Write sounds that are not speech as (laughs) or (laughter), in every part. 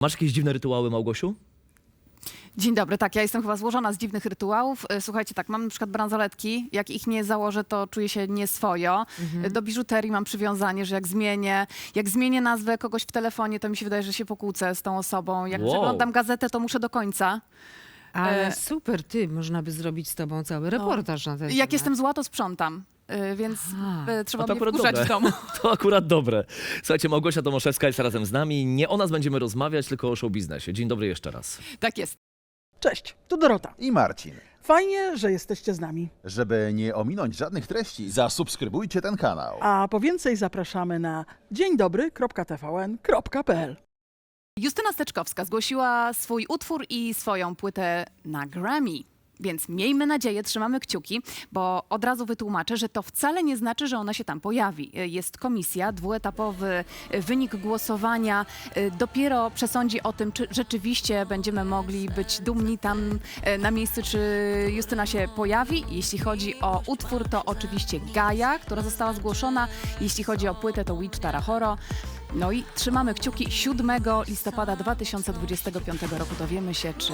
Masz jakieś dziwne rytuały, Małgosiu? Dzień dobry, tak, ja jestem chyba złożona z dziwnych rytuałów. E, Słuchajcie, tak, mam na przykład bransoletki, jak ich nie założę, to czuję się nieswojo. E, Do biżuterii mam przywiązanie, że jak zmienię, jak zmienię nazwę kogoś w telefonie, to mi się wydaje, że się pokłócę z tą osobą. Jak Wow. przeglądam gazetę, to muszę do końca. Ale E, super, ty, można by zrobić z tobą cały reportaż na ten Jak temat. jestem zła, to sprzątam. E, Więc Aha. e, trzeba to mnie akurat wkurzać dobre. w domu. (laughs) To akurat dobre. Słuchajcie, Małgosia Tomaszewska jest razem z nami. Nie o nas będziemy rozmawiać, tylko o show biznesie. Dzień dobry jeszcze raz. Tak jest. Cześć, tu Dorota. i Marcin. Fajnie, że jesteście z nami. Żeby nie ominąć żadnych treści, zasubskrybujcie ten kanał. A po więcej zapraszamy na dzień dobry.tvn.pl. Justyna Steczkowska zgłosiła swój utwór i swoją płytę na Grammy. Więc miejmy nadzieję, trzymamy kciuki, bo od razu wytłumaczę, że to wcale nie znaczy, że ona się tam pojawi. Jest komisja, dwuetapowy wynik głosowania y, dopiero przesądzi o tym, czy rzeczywiście będziemy mogli być dumni tam y, na miejscu, czy Justyna się pojawi. Jeśli chodzi o utwór, to oczywiście Gaja, która została zgłoszona. Jeśli chodzi o płytę, to Witch Tarahoro. No i trzymamy kciuki 7 listopada 2025 roku. Dowiemy się, czy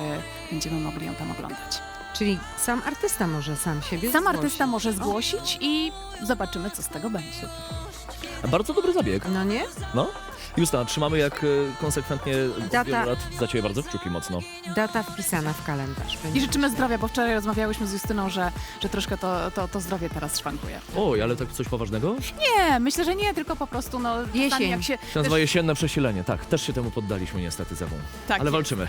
będziemy mogli ją tam oglądać. Czyli sam artysta może sam siebie Sam zgłosić. artysta może zgłosić i zobaczymy, co z tego będzie. Bardzo dobry zabieg. No nie? No. Justa, trzymamy jak e, konsekwentnie od Data. wielu lat za ciebie bardzo kciuki mocno. Data wpisana w kalendarz. I życzymy zdrowia, bo wczoraj rozmawiałyśmy z Justyną, że, że troszkę to, to, to zdrowie teraz szwankuje. Oj, ale tak coś poważnego? Nie, myślę, że nie, tylko po prostu no, czasami Jesień. jak się... To nazywa jesienne przesilenie. Tak, też się temu poddaliśmy niestety ze mną. Tak ale jest. walczymy.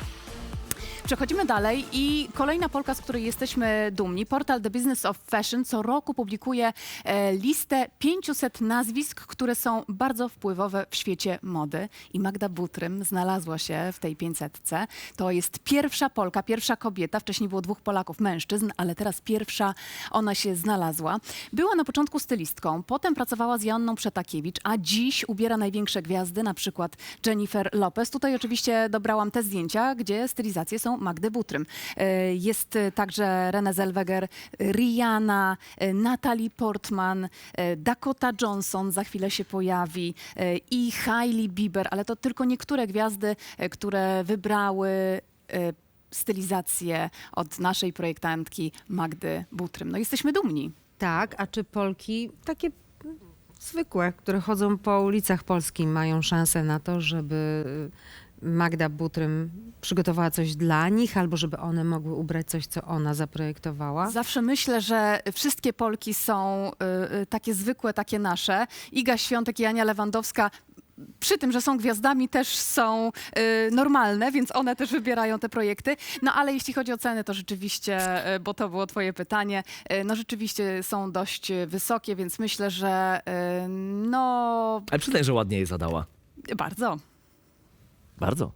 Przechodzimy dalej i kolejna Polka, z której jesteśmy dumni, portal The Business of Fashion co roku publikuje e, listę 500 nazwisk, które są bardzo wpływowe w świecie mody. I Magda Butrym znalazła się w tej 500. To jest pierwsza Polka, pierwsza kobieta. Wcześniej było dwóch Polaków, mężczyzn, ale teraz pierwsza ona się znalazła. Była na początku stylistką, potem pracowała z Joanną Przetakiewicz, a dziś ubiera największe gwiazdy, na przykład Jennifer Lopez. Tutaj oczywiście dobrałam te zdjęcia, gdzie stylizacje są Magdy Butrym. E, Jest także Renée Zellweger, Rihanna, e, Natalie Portman, e, Dakota Johnson za chwilę się pojawi i Hailey Bieber, ale to tylko niektóre gwiazdy, które wybrały stylizację od naszej projektantki Magdy Butrym. No jesteśmy dumni. Tak, a czy Polki takie zwykłe, które chodzą po ulicach Polski, mają szansę na to, żeby Magda Butrym przygotowała coś dla nich, albo żeby one mogły ubrać coś, co ona zaprojektowała? Zawsze myślę, że wszystkie Polki są y, y, takie zwykłe, takie nasze. Iga Świątek i Ania Lewandowska przy tym, że są gwiazdami, też są y, normalne, więc one też wybierają te projekty. No ale jeśli chodzi o ceny, to rzeczywiście, y, bo to było twoje pytanie, y, no rzeczywiście są dość wysokie, więc myślę, że y, no Ale przyznaj, że ładnie jej zadała. bardzo. Bardzo.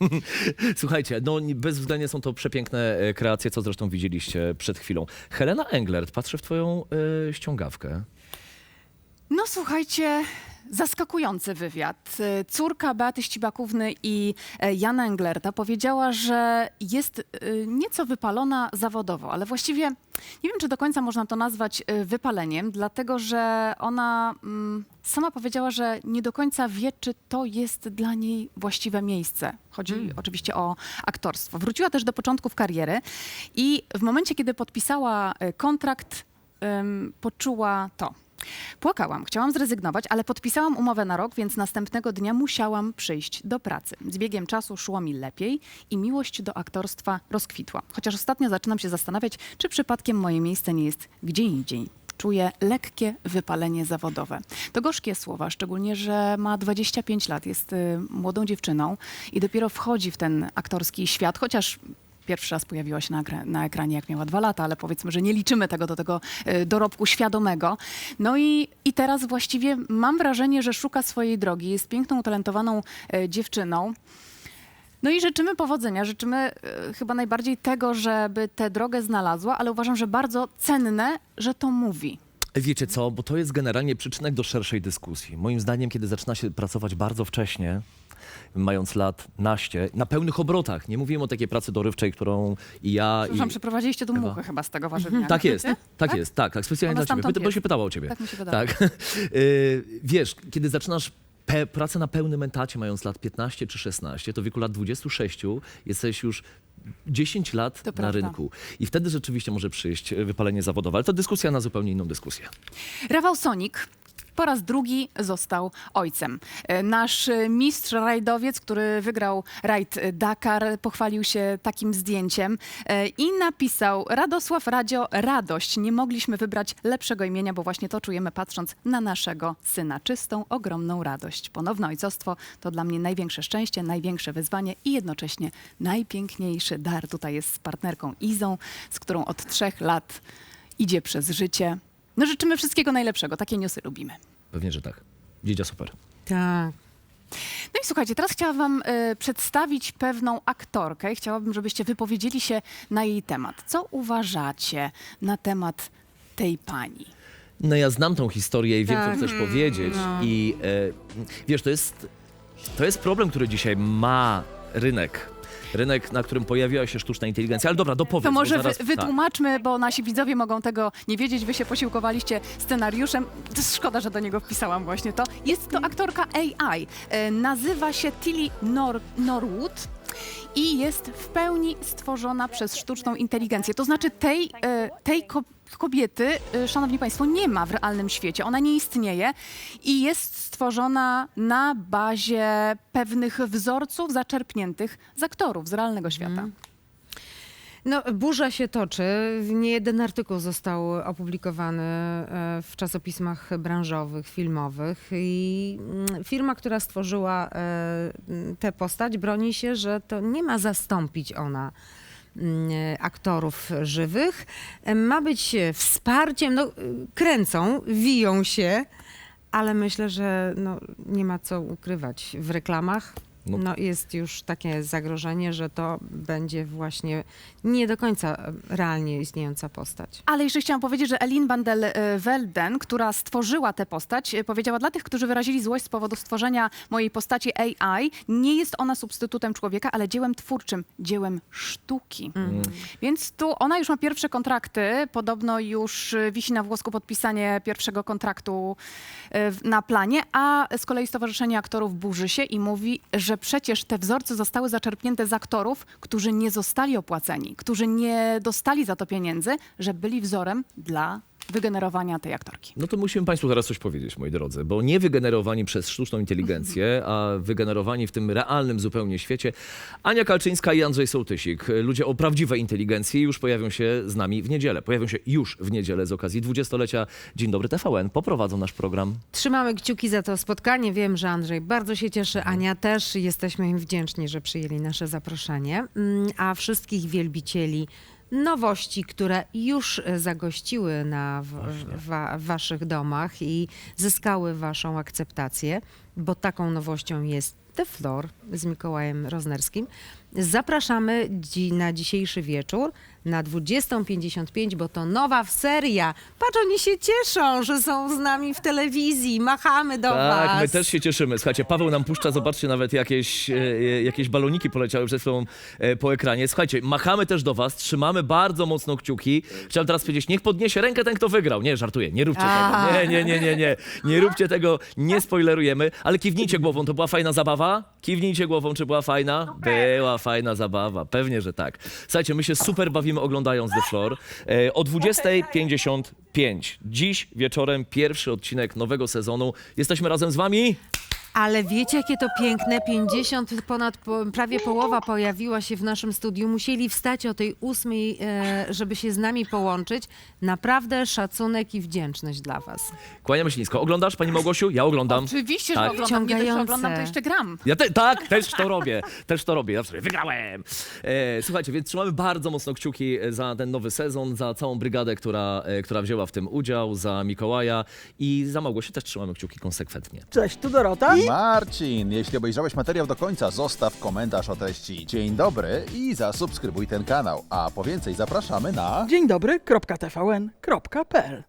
(laughs) Słuchajcie, no nie- bezwzględnie są to przepiękne e, kreacje, co zresztą widzieliście przed chwilą. Helena Englert, patrzę w twoją e, ściągawkę. No słuchajcie, zaskakujący wywiad. Y, Córka Beaty Ścibakówny i e, Jana Englerta powiedziała, że jest y, nieco wypalona zawodowo, ale właściwie nie wiem, czy do końca można to nazwać wypaleniem, dlatego że ona mm, sama powiedziała, że nie do końca wie, czy to jest dla niej właściwe miejsce. Chodzi oczywiście o aktorstwo. Wróciła też do początków kariery i w momencie, kiedy podpisała kontrakt, poczuła to. Płakałam, chciałam zrezygnować, ale podpisałam umowę na rok, więc następnego dnia musiałam przyjść do pracy. Z biegiem czasu szło mi lepiej i miłość do aktorstwa rozkwitła. Chociaż ostatnio zaczynam się zastanawiać, czy przypadkiem moje miejsce nie jest gdzie indziej. Czuję lekkie wypalenie zawodowe. To gorzkie słowa, szczególnie, że ma 25 lat, jest y, młodą dziewczyną i dopiero wchodzi w ten aktorski świat, chociaż Pierwszy raz pojawiła się na, na ekranie, jak miała dwa lata, ale powiedzmy, że nie liczymy tego do tego e, dorobku świadomego. No i, i teraz właściwie mam wrażenie, że szuka swojej drogi. Jest piękną, utalentowaną e, dziewczyną. No i życzymy powodzenia. Życzymy e, chyba najbardziej tego, żeby tę drogę znalazła, ale uważam, że bardzo cenne, że to mówi. Wiecie co, bo to jest generalnie przyczynek do szerszej dyskusji. Moim zdaniem, kiedy zaczyna się pracować bardzo wcześnie, mając lat naście, na pełnych obrotach, nie mówimy o takiej pracy dorywczej, którą i ja... Przepraszam, i... przeprowadziliście Ewa. muchę chyba z tego warzywniaka. Tak jest, wiecie? tak jest, tak, tak, specjalnie Ona dla ciebie, Pyta- bo się pytała o ciebie. Tak mi się wydaje. Tak. (laughs) Y, Wiesz, kiedy zaczynasz pe, pracę na pełnym etacie, mając lat 15 czy 16, to w wieku lat 26 jesteś już 10 lat na prawda. rynku. I wtedy rzeczywiście może przyjść e, wypalenie zawodowe, ale to dyskusja na zupełnie inną dyskusję. Rafał Sonik po raz drugi został ojcem. E, Nasz e, mistrz rajdowiec, który wygrał rajd e, Dakar, pochwalił się takim zdjęciem i napisał Radosław Radio Radość. Nie mogliśmy wybrać lepszego imienia, bo właśnie to czujemy patrząc na naszego syna. Czystą, ogromną radość. Ponowne ojcostwo to dla mnie największe szczęście, największe wyzwanie i jednocześnie najpiękniejszy dar. Tutaj jest z partnerką Izą, z którą od trzech lat idzie przez życie. No życzymy wszystkiego najlepszego. Takie newsy lubimy. Pewnie, że tak. Dziedzia super. Tak. No i słuchajcie, teraz chciałam wam e, przedstawić pewną aktorkę i chciałabym, żebyście wypowiedzieli się na jej temat. Co uważacie na temat tej pani? No ja znam tą historię i wiem, Tak. co chcesz powiedzieć. I e, wiesz, to jest, to jest problem, który dzisiaj ma rynek. Rynek, na którym pojawiła się sztuczna inteligencja. Ale dobra, dopowiedz. To bo może zaraz, wy, wytłumaczmy, bo nasi widzowie mogą tego nie wiedzieć. Wy się posiłkowaliście scenariuszem. Szkoda, że do niego wpisałam właśnie to. Jest to aktorka AI. E, nazywa się Tilly Nor Norwood. I jest w pełni stworzona przez sztuczną inteligencję. To znaczy tej, e, tej ko kobiety, e, szanowni państwo, nie ma w realnym świecie. Ona nie istnieje i jest stworzona na bazie pewnych wzorców zaczerpniętych z aktorów z realnego świata. No, burza się toczy. Nie jeden artykuł został opublikowany e, w czasopismach branżowych, filmowych i mm, firma, która stworzyła e, tę postać, broni się, że to nie ma zastąpić ona mm, aktorów żywych. E, Ma być wsparciem, no, kręcą, wiją się, ale myślę, że no, nie ma co ukrywać w reklamach. No. No, jest już takie zagrożenie, że to będzie właśnie nie do końca realnie istniejąca postać. Ale jeszcze chciałam powiedzieć, że Elin e, Velden, która stworzyła tę postać, powiedziała dla tych, którzy wyrazili złość z powodu stworzenia mojej postaci AI, nie jest ona substytutem człowieka, ale dziełem twórczym, dziełem sztuki. Więc tu ona już ma pierwsze kontrakty, podobno już wisi na włosku podpisanie pierwszego kontraktu e, na planie, a z kolei Stowarzyszenie Aktorów burzy się i mówi, że przecież te wzorce zostały zaczerpnięte z aktorów, którzy nie zostali opłaceni, którzy nie dostali za to pieniędzy, że byli wzorem dla wygenerowania tej aktorki. No to musimy Państwu teraz coś powiedzieć, moi drodzy, bo nie wygenerowani przez sztuczną inteligencję, (laughs) a wygenerowani w tym realnym zupełnie świecie Ania Kalczyńska i Andrzej Sołtysik. Ludzie o prawdziwej inteligencji już pojawią się z nami w niedzielę. Pojawią się już w niedzielę z okazji dwudziestolecia Dzień Dobry TVN. Poprowadzą nasz program. Trzymamy kciuki za to spotkanie. Wiem, że Andrzej bardzo się cieszy, Ania też. Jesteśmy im wdzięczni, że przyjęli nasze zaproszenie. Mm, A wszystkich wielbicieli nowości, które już e, zagościły na w, wa, waszych domach i zyskały waszą akceptację, bo taką nowością jest The Floor z Mikołajem Roznerskim. Zapraszamy dzi na dzisiejszy wieczór na 20.55, bo to nowa seria. Patrz, oni się cieszą, że są z nami w telewizji. Machamy do was. Tak, my też się cieszymy. Słuchajcie, Paweł nam puszcza, zobaczcie, nawet jakieś, e, e, jakieś baloniki poleciały przed chwilą e, po ekranie. Słuchajcie, machamy też do was, trzymamy bardzo mocno kciuki. Chciałem teraz powiedzieć, niech podniesie rękę ten, kto wygrał. Nie, żartuję, nie róbcie A. tego. Nie, nie, nie, nie, nie. Nie róbcie tego, nie spoilerujemy, ale kiwnijcie głową, to była fajna zabawa? Kiwnijcie głową, czy była fajna? Była fajna zabawa, pewnie, że tak. Słuchajcie, my się super bawimy oglądając The Floor. E, o 20.55. Dziś wieczorem pierwszy odcinek nowego sezonu. Jesteśmy razem z wami. Ale wiecie, jakie to piękne? 50, ponad po, prawie połowa pojawiła się w naszym studiu. Musieli wstać o tej ósmej, e, żeby się z nami połączyć. Naprawdę szacunek i wdzięczność dla was. Kłaniamy się nisko. Oglądasz, pani Małgosiu? Ja oglądam. Oczywiście, Tak. że oglądam. Nie dość, że Wciągające. oglądam, to jeszcze gram. Ja te, tak, też to robię. Też to robię. Ja sobie wygrałem. E, słuchajcie, więc trzymamy bardzo mocno kciuki za ten nowy sezon, za całą brygadę, która, e, która wzięła w tym udział, za Mikołaja i za Małgosię też trzymamy kciuki konsekwentnie. Cześć, tu Dorota. Marcin, jeśli obejrzałeś materiał do końca, zostaw komentarz o treści. Dzień dobry i zasubskrybuj ten kanał. A po więcej zapraszamy na... Dzień dobry,